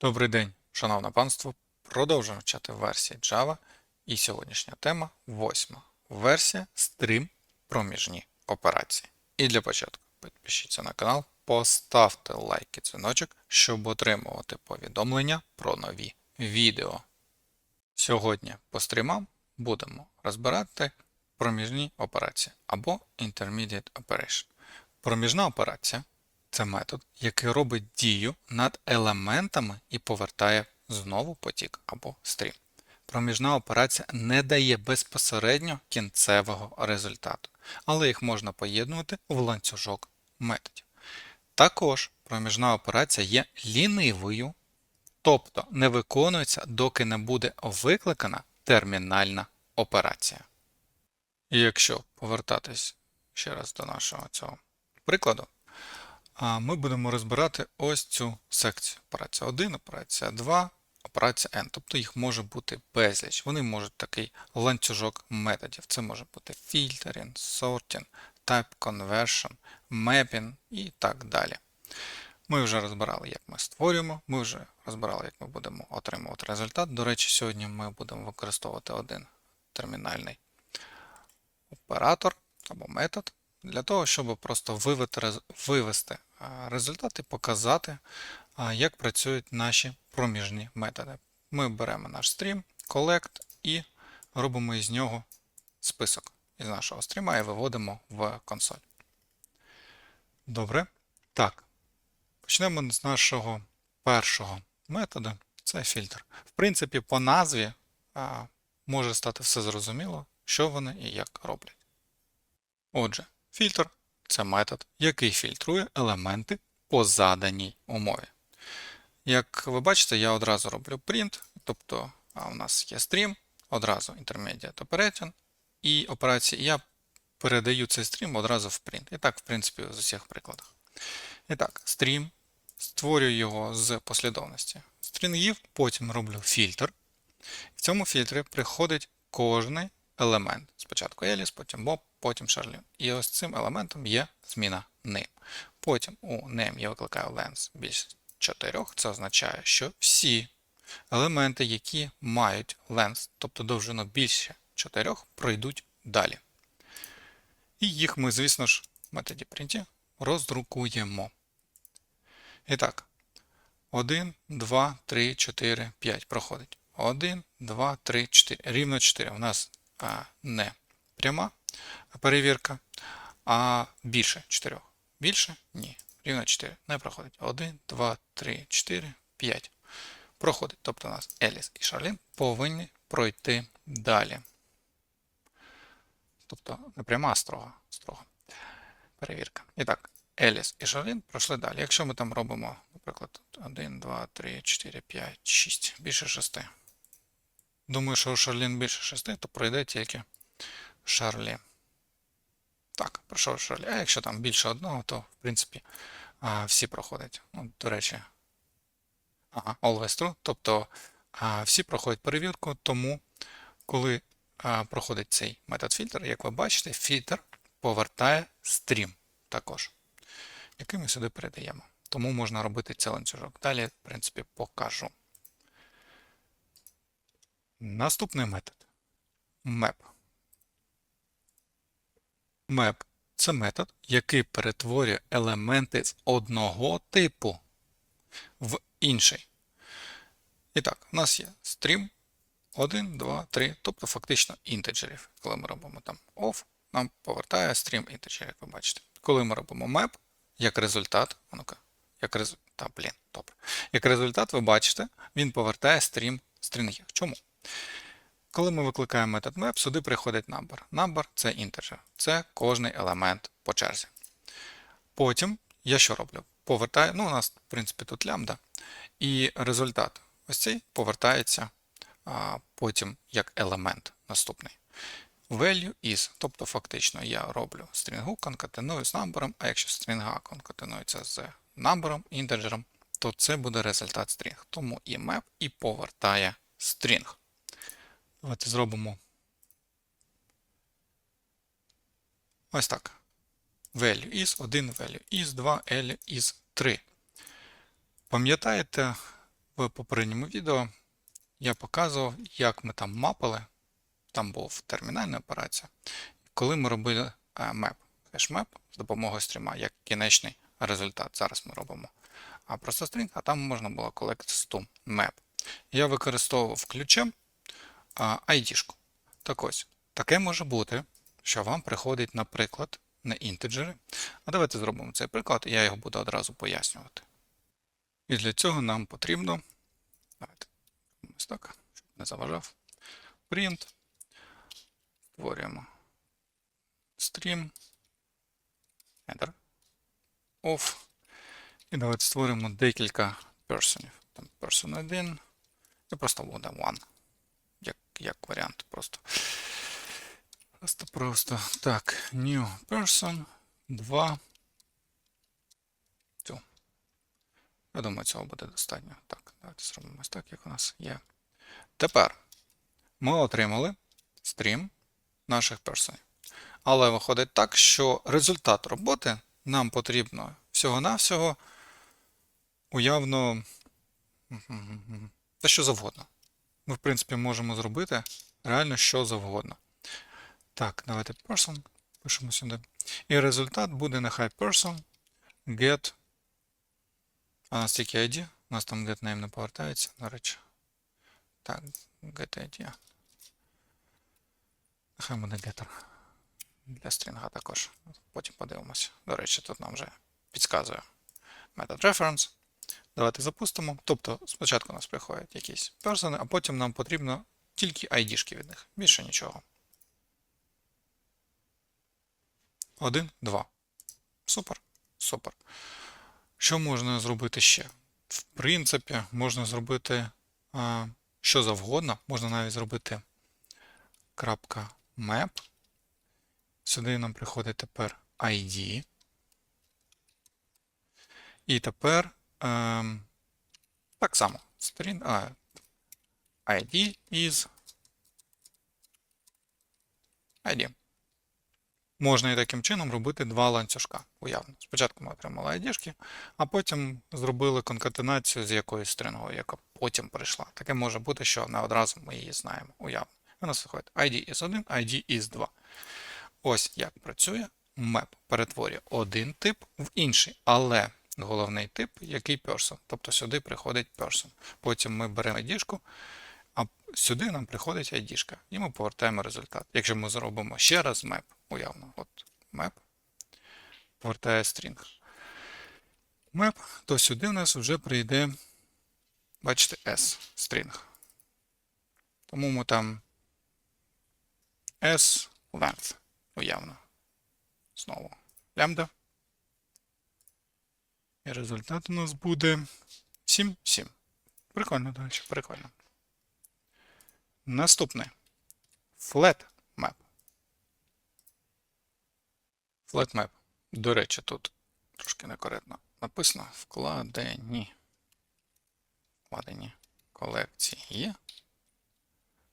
Добрий день, шановне панство. Продовжуємо вчати версії Java. І сьогоднішня тема восьма. Версія стрім проміжні операції. І для початку підпишіться на канал, поставте лайк і дзвіночок, щоб отримувати повідомлення про нові відео. Сьогодні по стрімам будемо розбирати проміжні операції або Intermediate Operation. Проміжна операція це метод, який робить дію над елементами і повертає знову потік або стрім. Проміжна операція не дає безпосередньо кінцевого результату, але їх можна поєднувати в ланцюжок методів. Також проміжна операція є лінивою, тобто не виконується, доки не буде викликана термінальна операція. І якщо повертатись ще раз до нашого цього прикладу, ми будемо розбирати ось цю секцію. Операція 1, операція 2, операція N. Тобто їх може бути безліч. Вони можуть такий ланцюжок методів. Це може бути filtering, sorting, type conversion, mapping і так далі. Ми вже розбирали, як ми створюємо, ми вже розбирали, як ми будемо отримувати результат. До речі, сьогодні ми будемо використовувати один термінальний оператор або метод для того, щоб просто вивести, вивести а, результат і показати, як працюють наші проміжні методи. Ми беремо наш стрім, collect і робимо із нього список із нашого стріма і виводимо в консоль. Добре. Так. Почнемо з нашого першого методу. Це фільтр. В принципі, по назві а, може стати все зрозуміло, що вони і як роблять. Отже, фільтр це метод, який фільтрує елементи по заданій умові. Як ви бачите, я одразу роблю print, тобто а, у нас є стрім, одразу intermediate operating, і операції я передаю цей стрім одразу в print. І так, в принципі, з усіх прикладах. І так, стрім, створюю його з послідовності стрінгів, потім роблю фільтр. В цьому фільтрі приходить кожний елемент. Спочатку Alice, потім Bob, потім Charlene. І ось цим елементом є зміна name. Потім у name я викликаю length більше 4. Це означає, що всі елементи, які мають length, тобто довжину більше 4, пройдуть далі. І їх ми, звісно ж, в методі print роздрукуємо. І так, 1, 2, 3, 4, 5 проходить. 1, 2, 3, 4. Рівно 4. У нас не пряма перевірка, а більше 4. Більше? Ні. Рівно 4. Не проходить. 1, 2, 3, 4, 5. Проходить. Тобто у нас Еліс і Шарлін повинні пройти далі. Тобто не пряма, а строга. строга. Перевірка. І так, Еліс і Шарлін пройшли далі. Якщо ми там робимо, наприклад, 1, 2, 3, 4, 5, 6, більше 6. Думаю, що Шарлін більше 6, то пройде тільки Шарлі. Так, пройшов Шарлі. А якщо там більше одного, то в принципі всі проходять. Ну, До речі, ага, always true. Тобто всі проходять перевірку, тому коли проходить цей метод фільтр, як ви бачите, фільтр повертає стрім також, який ми сюди передаємо. Тому можна робити цей ланцюжок. Далі, в принципі, покажу. Наступний метод map. Map це метод, який перетворює елементи з одного типу в інший. І так, у нас є стрім 1, 2, 3, тобто фактично інтеджерів. Коли ми робимо там off, нам повертає стрім інтеджер, як ви бачите. Коли ми робимо map, як результат, ну-ка, як результат, блін, добре. Як результат, ви бачите, він повертає стрім стрінгів. Чому? Коли ми викликаємо метод map, сюди приходить number. Number це інтеджер. Це кожний елемент по черзі. Потім я що роблю? Повертаю, ну, у нас, в принципі, тут лямбда. І результат ось цей повертається а, потім як елемент наступний. Value is, тобто фактично я роблю стрінгу, конкатеную з number, а якщо стрінга конкатенується з number, інтеджером, то це буде результат стрінг. Тому і map, і повертає стрінг. Давайте зробимо ось так. Value is 1, value is 2, value is 3. Пам'ятаєте, в попередньому відео я показував, як ми там мапили, там був термінальна операція, коли ми робили е, map, хеш-map з допомогою стріма, як кінечний результат. Зараз ми робимо просто стрінг, а там можна було collect to map. Я використовував ключем ID-шку. Так ось, таке може бути, що вам приходить, наприклад, не інтеджери. А давайте зробимо цей приклад, і я його буду одразу пояснювати. І для цього нам потрібно. Давайте ось так, щоб не заважав. Print. Створюємо stream. Header. Off. І давайте створимо декілька персонів. Там person 1. І просто буде one. Як, варіант. Просто. Просто просто. Так, new person 2. Все. Я думаю, цього буде достатньо. Так, давайте зробимо ось так, як у нас є. Тепер ми отримали стрім наших персонів. Але виходить так, що результат роботи нам потрібно всього-навсього уявно те, що завгодно. Ми, в принципі, можемо зробити реально що завгодно. Так, давайте person, пишемо сюди. І результат буде нехай person get. А у нас тільки ID, у нас там get name не повертається, до речі. Так, get ID. Нехай буде getter. Для стрінга також. Потім подивимося. До речі, тут нам вже підказує метод reference. Давайте запустимо. Тобто, спочатку нас приходять якісь персони, а потім нам потрібно тільки ID-шки від них. Більше нічого. Один, два. Супер. Супер. Що можна зробити ще? В принципі, можна зробити а, що завгодно. Можна навіть зробити крапка map. Сюди нам приходить тепер ID. І тепер ем, так само. Сторін, а, ID is ID. Можна і таким чином робити два ланцюжка. Уявно. Спочатку ми отримали ID, а потім зробили конкатенацію з якоюсь стрингою, яка потім прийшла. Таке може бути, що не одразу ми її знаємо. Уявно. У нас виходить ID is 1, ID is 2. Ось як працює map. Перетворює один тип в інший, але головний тип, який person. Тобто сюди приходить person. Потім ми беремо ID, а сюди нам приходить ID, і ми повертаємо результат. Якщо ми зробимо ще раз map, уявно, от map, повертає string. Map, то сюди в нас вже прийде, бачите, S string. Тому ми там S length, уявно. Знову лямбда. І результат у нас буде 7, 7. Прикольно, далі, прикольно. Наступне. Flat map. Flat map. До речі, тут трошки некоректно написано вкладені. Вкладені колекції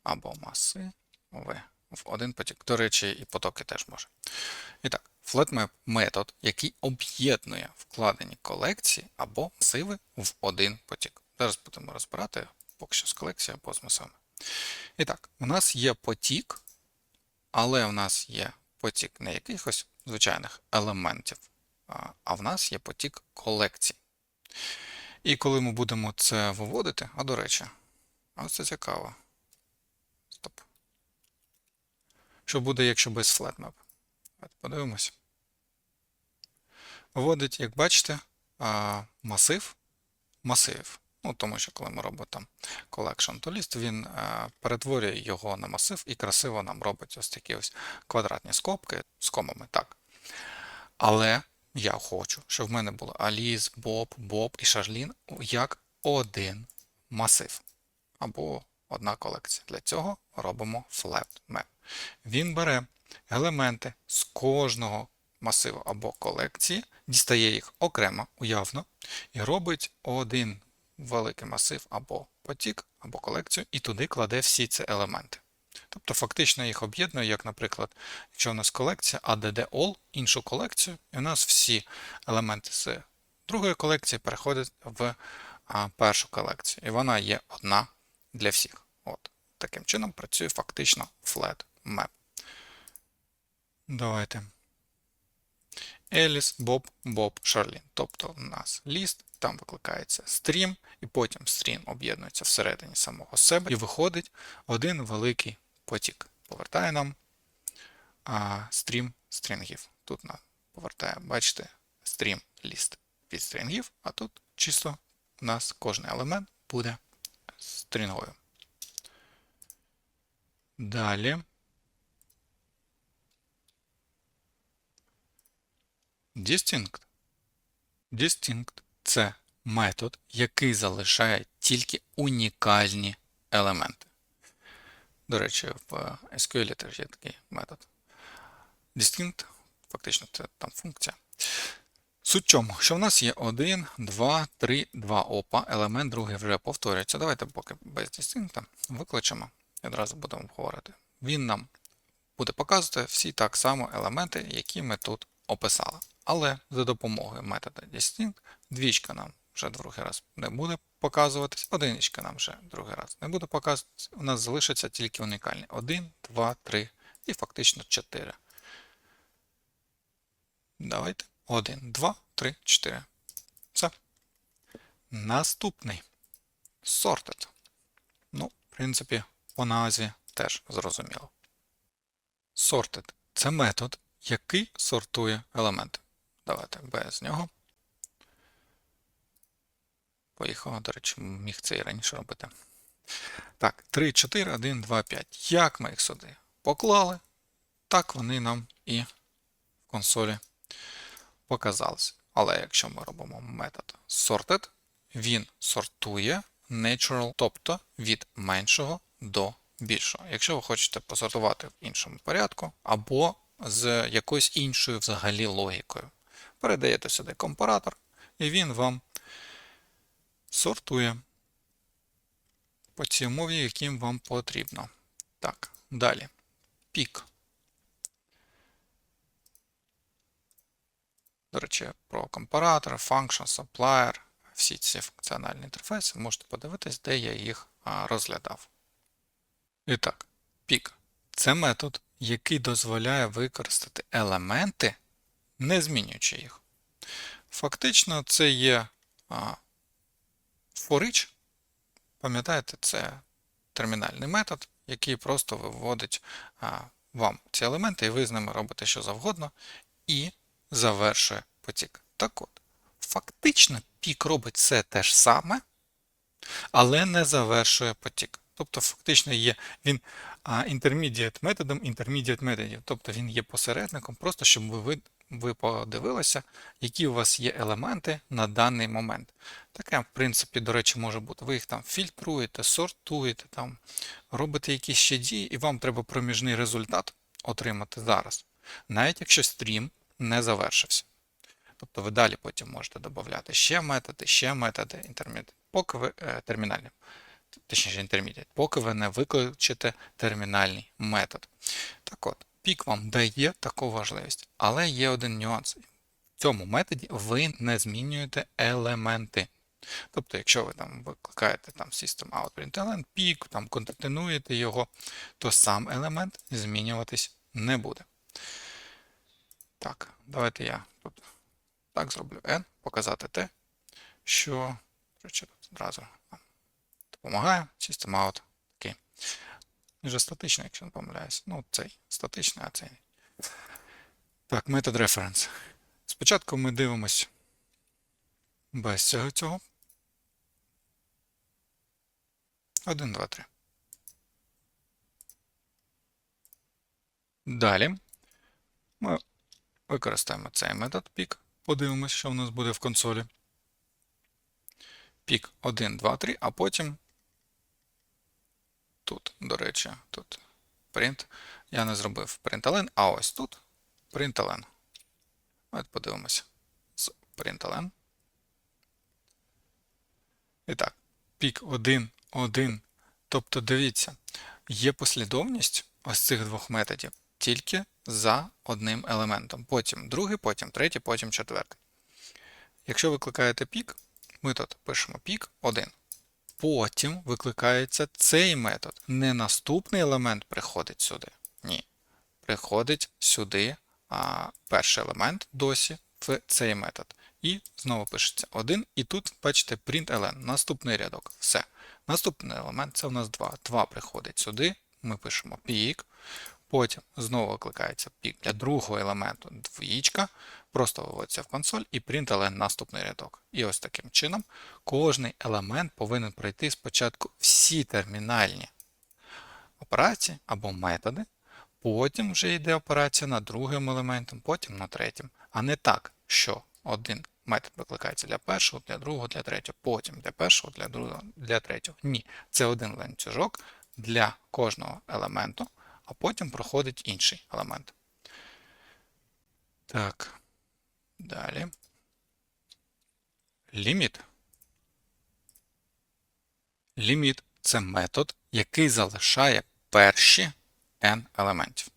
або маси в в один потік. До речі, і потоки теж може. І так, FlatMap метод, який об'єднує вкладені колекції або масиви в один потік. Зараз будемо розбирати поки що з колекції або з масивами. І так, у нас є потік, але в нас є потік не якихось звичайних елементів, а в нас є потік колекцій. І коли ми будемо це виводити, а до речі, ось це цікаво. Стоп. Що буде, якщо без FlatMap? Подивимось. Вводить, як бачите, масив масив. Ну, Тому що, коли ми робимо там collection to list, він перетворює його на масив і красиво нам робить ось такі ось квадратні скобки з комами. так. Але я хочу, щоб в мене було Alice, Bob, Bob і Шарлін як один масив. Або одна колекція. Для цього робимо flat map. Він бере елементи з кожного масиву або колекції, дістає їх окремо, уявно, і робить один великий масив або потік, або колекцію, і туди кладе всі ці елементи. Тобто фактично їх об'єднує, як, наприклад, якщо у нас колекція ADD All, іншу колекцію, і у нас всі елементи з другої колекції переходять в першу колекцію, і вона є одна для всіх. От. Таким чином працює фактично flat map. Давайте. Еліс, Боб, Боб, Шарлін. Тобто у нас ліст, там викликається стрім, і потім стрім об'єднується всередині самого себе і виходить один великий потік. Повертає нам а, стрім стрінгів. Тут нам повертає, бачите, стрім ліст від стрінгів, а тут чисто у нас кожен елемент буде стрінгою. Далі. Distinct. Distinct – це метод, який залишає тільки унікальні елементи. До речі, в SQL теж є такий метод. Distinct, фактично, це там функція. Суть чому, що в нас є 1, 2, 3, 2 опа, елемент другий вже повторюється. Давайте поки без distinct викличемо і одразу будемо обговорити. Він нам буде показувати всі так само елементи, які ми тут описали. Але за допомогою метода distinct двічка нам вже другий раз не буде показуватись, одиничка нам вже другий раз не буде показуватись. У нас залишиться тільки унікальні 1, 2, 3 і фактично 4. Давайте. 1, 2, 3, 4. Все. Наступний. Sorted. Ну, в принципі, по назві теж зрозуміло. Sorted це метод, який сортує елементи. Давайте без нього. Поїхав, до речі, міг це і раніше робити. Так, 3, 4, 1, 2, 5. Як ми їх сюди поклали, так вони нам і в консолі показались. Але якщо ми робимо метод sorted, він сортує natural, тобто від меншого до більшого. Якщо ви хочете посортувати в іншому порядку, або з якоюсь іншою взагалі логікою, передаєте сюди компаратор, і він вам сортує по цій умові, яким вам потрібно. Так, далі. Пік. До речі, про компаратор, function, supplier, всі ці функціональні інтерфейси, можете подивитись, де я їх розглядав. І так, пік це метод, який дозволяє використати елементи, не змінюючи їх. Фактично, це є for each. Пам'ятаєте, це термінальний метод, який просто виводить вам ці елементи, і ви з ними робите що завгодно. І завершує потік. Так от, фактично, пік робить все те ж саме, але не завершує потік. Тобто, фактично є він intermediate методом intermediate методів. Тобто він є посередником, просто щоб ви ви подивилися, які у вас є елементи на даний момент. Таке, в принципі, до речі, може бути. Ви їх там фільтруєте, сортуєте, там, робите якісь ще дії, і вам треба проміжний результат отримати зараз. Навіть якщо стрім не завершився. Тобто ви далі потім можете додати ще методи, ще методи інтермедіат, поки ви е, термінальні, точніше інтермедіат, поки ви не викличете термінальний метод. Так от, пік вам дає таку важливість, але є один нюанс. В цьому методі ви не змінюєте елементи. Тобто, якщо ви там викликаєте там System out пік, там конкатенуєте його, то сам елемент змінюватись не буде. Так, давайте я тут так зроблю N, показати те, що речі, тут одразу допомагає. System out такий. Вже статичний, якщо не помиляюсь. Ну, цей статичний, а цей. Так, метод reference. Спочатку ми дивимось без цього цього. 1, 2, 3. Далі ми Використаємо цей метод пік. Подивимось, що в нас буде в консолі. Пік 1, 2, 3, а потім тут, до речі, тут print. Я не зробив println, а ось тут println. От подивимося з println. І так, пік 1, 1. Тобто, дивіться, є послідовність ось цих двох методів тільки за одним елементом. Потім другий, потім третій, потім четвертий. Якщо викликаєте пік, ми тут пишемо пік 1. Потім викликається цей метод. Не наступний елемент приходить сюди. Ні. Приходить сюди а, перший елемент досі в цей метод. І знову пишеться 1. І тут, бачите, println, наступний рядок. Все. Наступний елемент це у нас 2. 2 приходить сюди. Ми пишемо пік. Потім знову викликається пік для другого елементу двоїчка, просто виводиться в консоль і println наступний рядок. І ось таким чином кожний елемент повинен пройти спочатку всі термінальні операції або методи, потім вже йде операція над другим елементом, потім на третім. А не так, що один метод викликається для першого, для другого, для третього, потім для першого, для другого, для третього. Ні, це один ланцюжок для кожного елементу а потім проходить інший елемент. Так. Далі. Ліміт. Ліміт це метод, який залишає перші n елементів.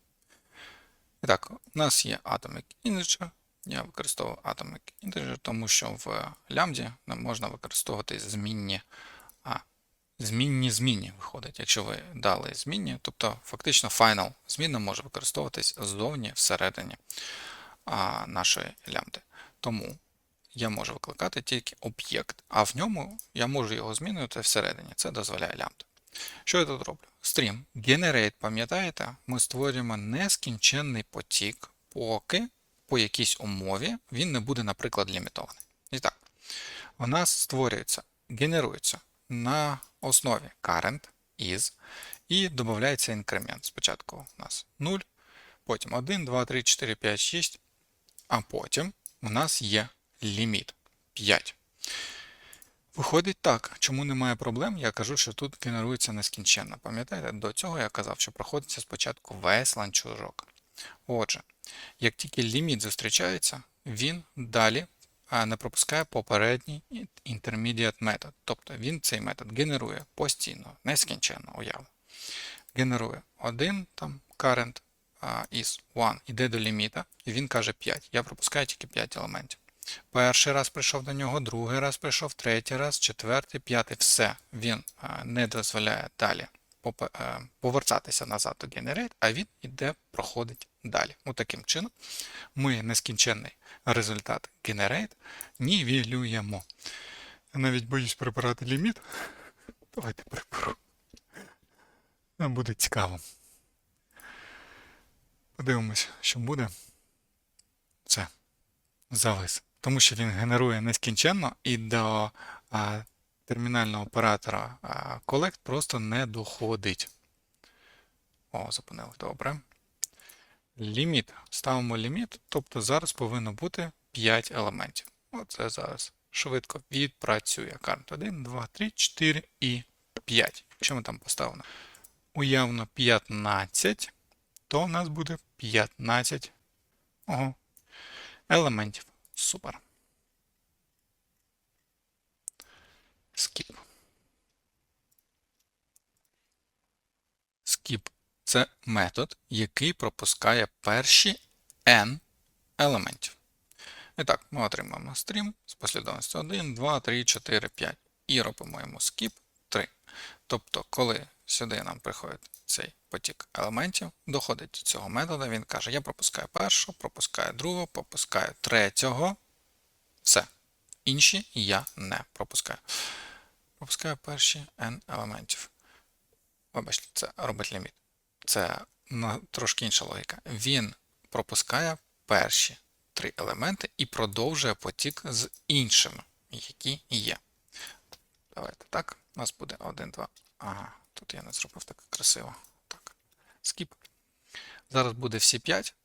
І так, у нас є atomic integer. Я використовую atomic integer, тому що в лямбді не можна використовувати змінні змінні змінні виходить, якщо ви дали змінні, тобто фактично final зміна може використовуватись ззовні всередині нашої лямбди. Тому я можу викликати тільки об'єкт, а в ньому я можу його змінювати всередині. Це дозволяє лямбда. Що я тут роблю? Stream generate, пам'ятаєте, ми створюємо нескінченний потік, поки по якійсь умові він не буде, наприклад, лімітований. І так, у нас створюється, генерується на основі current is і додається інкремент. Спочатку у нас 0, потім 1, 2, 3, 4, 5, 6, а потім у нас є ліміт 5. Виходить так, чому немає проблем, я кажу, що тут генерується нескінченно. Пам'ятаєте, до цього я казав, що проходиться спочатку весь ланцюжок. Отже, як тільки ліміт зустрічається, він далі не пропускає попередній intermediate метод. Тобто він цей метод генерує постійно, нескінченно уявно. Генерує один там current is 1, іде до ліміта, і він каже 5. Я пропускаю тільки 5 елементів. Перший раз прийшов до нього, другий раз прийшов, третій раз, четвертий, п'ятий. Все. Він не дозволяє далі е, повертатися назад до Generate, а він іде, проходить далі. От таким чином ми нескінченний результат Generate нівелюємо. Я навіть боюсь прибирати ліміт. Давайте приберу. Буде цікаво. Подивимось, що буде. Це завис. Тому що він генерує нескінченно і до а, термінального оператора а, Collect просто не доходить. О, зупинили, добре. Ліміт. Ставимо ліміт, тобто зараз повинно бути 5 елементів. Оце зараз швидко відпрацює. Карт 1, 2, 3, 4 і 5. Якщо ми там поставимо уявно 15, то в нас буде 15 ого, елементів. Супер. Skip. Skip це метод, який пропускає перші n елементів. І так, ми отримаємо стрім з послідовністю 1, 2, 3, 4, 5. І робимо йому skip 3. Тобто, коли сюди нам приходить цей потік елементів, доходить до цього методу, він каже: я пропускаю першого, пропускаю другого, пропускаю третього. Все. Інші я не пропускаю. Пропускаю перші n елементів. Вибачте, це робить ліміт. Це трошки інша логіка. Він пропускає перші три елементи і продовжує потік з іншими, які є. Давайте так. У нас буде 1, 2. Ага, тут я не зробив так красиво. Так. Скіп. Зараз буде всі 5.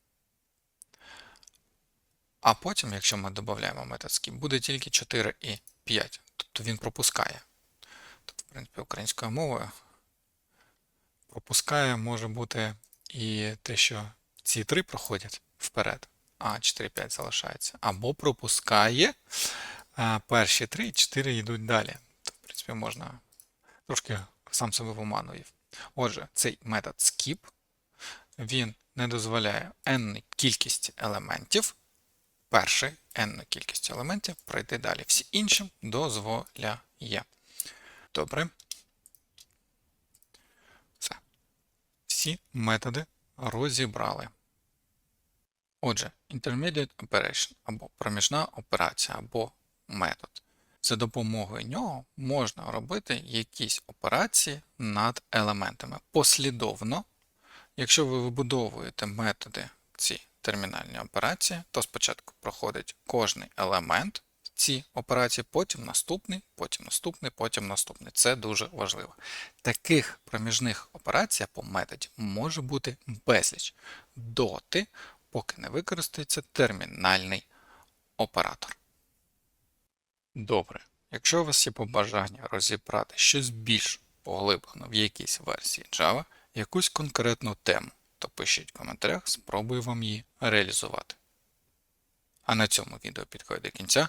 А потім, якщо ми додаємо метод skip, буде тільки 4 і 5. Тобто він пропускає. Тут, в принципі, українською мовою пропускає може бути і те, що ці 3 проходять вперед а 4-5 залишається. Або пропускає перші 3 і 4 йдуть далі. То, в принципі, можна трошки сам себе виманує. Отже, цей метод skip він не дозволяє n кількість елементів перший n кількість елементів пройти далі. Всі іншим дозволяє. Добре. Все. Всі методи розібрали. Отже, intermediate operation або проміжна операція, або метод. За допомогою нього можна робити якісь операції над елементами послідовно. Якщо ви вибудовуєте методи ці термінальні операції, то спочатку проходить кожний елемент ці операції, потім наступний, потім наступний, потім наступний. Це дуже важливо. Таких проміжних операцій по методі може бути безліч доти, поки не використається термінальний оператор. Добре. Якщо у вас є побажання розібрати щось більш поглиблено в якійсь версії Java, якусь конкретну тему, то пишіть в коментарях, спробую вам її реалізувати. А на цьому відео підходить до кінця.